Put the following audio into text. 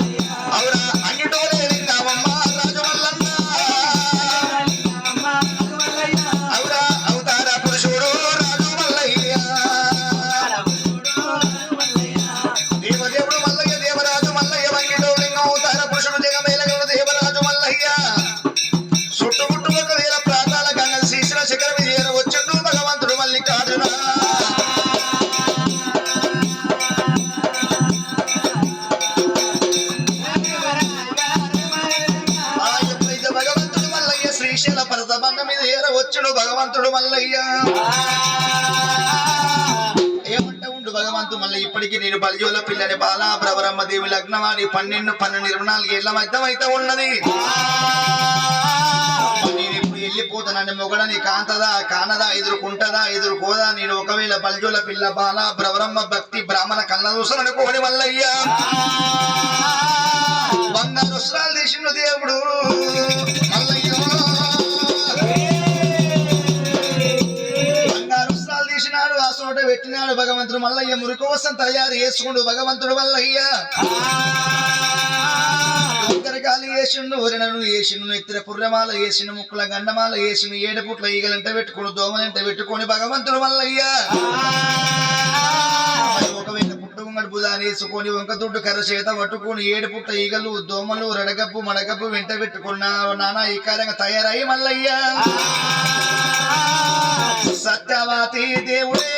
yeah. Srisaila పర్వత మీద ఏరవచ్చుడు భగవంతుడు మల్లయ్య. ఏమంట ఉండు భగవంతు మళ్ళీ ఇప్పటికీ నేను బలిజోల పిల్లని బాలా ప్రవరమ్మ దేవి లగ్నవాడి పన్నెండు పన్నెండు ఇరవై నాలుగు ఏళ్ళ మధ్యం అయితే ఉన్నది. నేను ఇప్పుడు వెళ్ళిపోతానండి మొగడని కాంతదా కానదా ఎదుర్కొంటదా ఎదుర్కోదా? నేను ఒకవేళ బలిజోల పిల్ల బాల ప్రవరమ్మ భక్తి బ్రాహ్మణ కళ్ళ చూసనుకోని మల్లయ్య. బంగారు వస్త్రాలు తీసిన దేవుడు. పెట్టినాడు భగవంతుడు మల్లయ్య. మురికి తయారు చేసుకుండు భగవంతుడు మల్లయ్య. ఉత్తరకాలు వేసిండు వరినను వేసిండు ఎత్తిన పుర్రమాల వేసిన ముక్కుల గండమాల వేసిన ఏడుపుట్ల ఈగలంట పెట్టుకుని దోమలంట పెట్టుకొని భగవంతుడు మల్లయ్య. మరి ఒకవేళ పుట్టుకుంగడి బుధాన్ని వేసుకొని వంక దుడ్డు కర్ర చేత పట్టుకొని ఏడు పుట్ట ఈగలు దోమలు రడగప్పు మడగప్పు వెంట పెట్టుకున్న నానా ఈ కారంగా తయారయ్యి మల్లయ్య. సత్యవాతి దేవుడే.